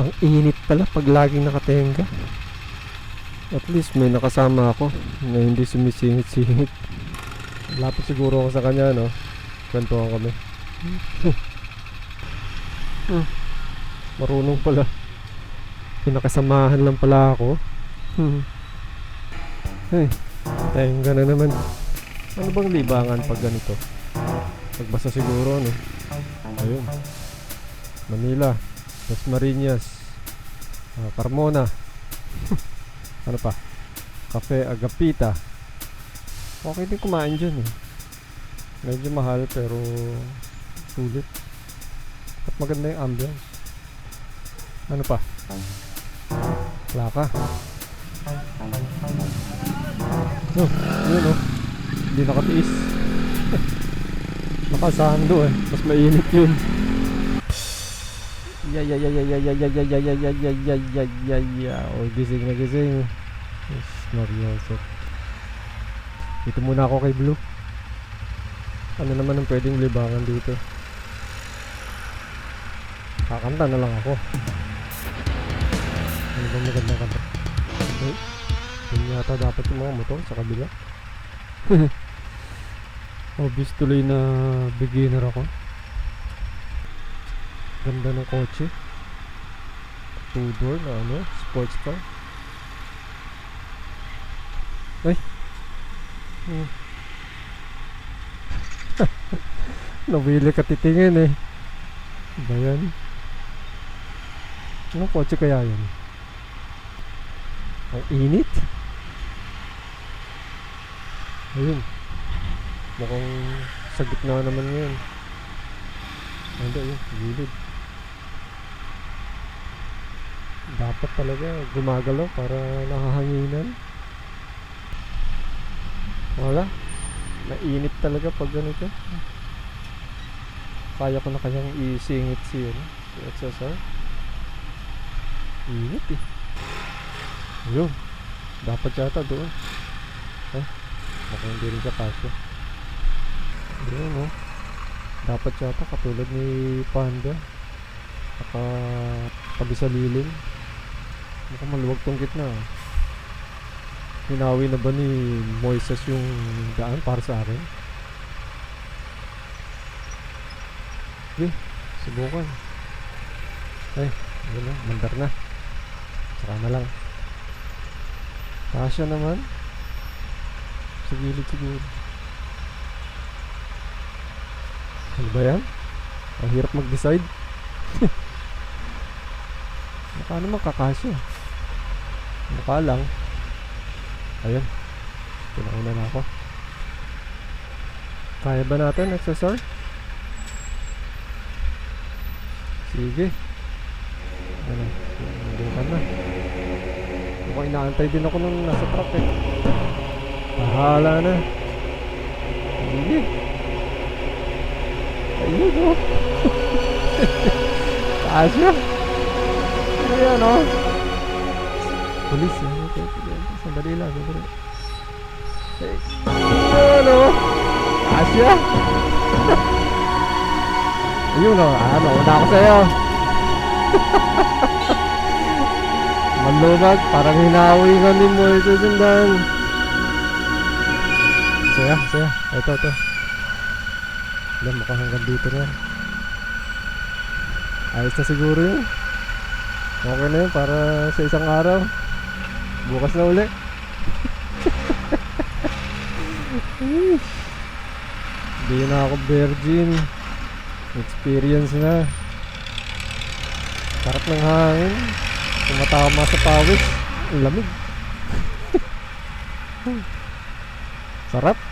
Ang init pala pag laging nakatenga. At least may nakasama ako na hindi sumisingit-singit. Lapit siguro ako sa kanya, no? Kwentuhan kami. Hmm. Marunong pala. Pinakasamahan lang pala ako. Hmm. Ay, tenga na naman. Ano bang libangan pag ganito? Pagbasa siguro, no? Ayun. Manila. Las Marinas. ah, Carmona. ano pa? Cafe Agapita. Okay din kumain dyan eh. Medyo mahal pero sulit. At maganda yung ambience. Ano pa? Laka. Oh, yun oh. Hindi nakatiis. Nakasando eh. Mas mainit yun. Ya ya ya ya ya ya ya ya ya ya ya ya ya ya ya ya Oh, gising na gising. Yes, Marioso. Dito muna ako kay Blue. Ano naman ang pwedeng libangan dito? Kakanta na lang ako. Ano ba magandang kanta? Okay. Yun yata dapat yung mga motor sa kabila. Obvious tuloy na beginner ako. Ganda ng kotse. Two door na ano, sports car. Ay. Hmm. Nawili ka titingin eh. Ba yan? Anong kotse kaya yan? Ang init. Ayun. Mukhang sa gitna naman. Ah, Hindi, yun. Gilid. Dapat talaga gumagalaw para nakahanginan. Wala. Nainit talaga pag ganito. Kaya ko na kayang isingit si, ano, si XSR. Init eh. Ayun. Dapat yata doon. Eh, mukhang hindi rin siya kasya. Ayun oh. Dapat yata katulad ni Panda. Naka tabi sa lilim. Mukhang maluwag tong gitna. Hinawi na ba ni Moises yung daan para sa akin? Okay, subukan. Ay, yun na, mandar na. Saka na lang. Kasya naman. Sa gilid siguro. Ano ba yan? Ang hirap mag-decide. Mukha naman kakasya. Mukha lang. Ayun. Pinauna na ako. Kaya ba natin, XSR? Sige. Ano? Nandun na. Mukhang inaantay din ako nung nasa truck eh. Bahala na. Sige. Ayun oh. Taas yun. Ano yan Pulis yan. Okay, okay. Sandali lang. Sandali. Eh, oh. Taas yun. Ayun oh. Ano, una ako sa'yo. Malumag, parang hinawi ka ni mo ito sundan. Saya, saya. Ito, ito. Alam, mukhang hanggang dito na. Ayos na siguro yun. Okay na yun para sa isang araw. Bukas na uli. Hindi na ako virgin. Experience na. Sarap ng hangin. Tumatama sa pawis. Lamig. Sarap.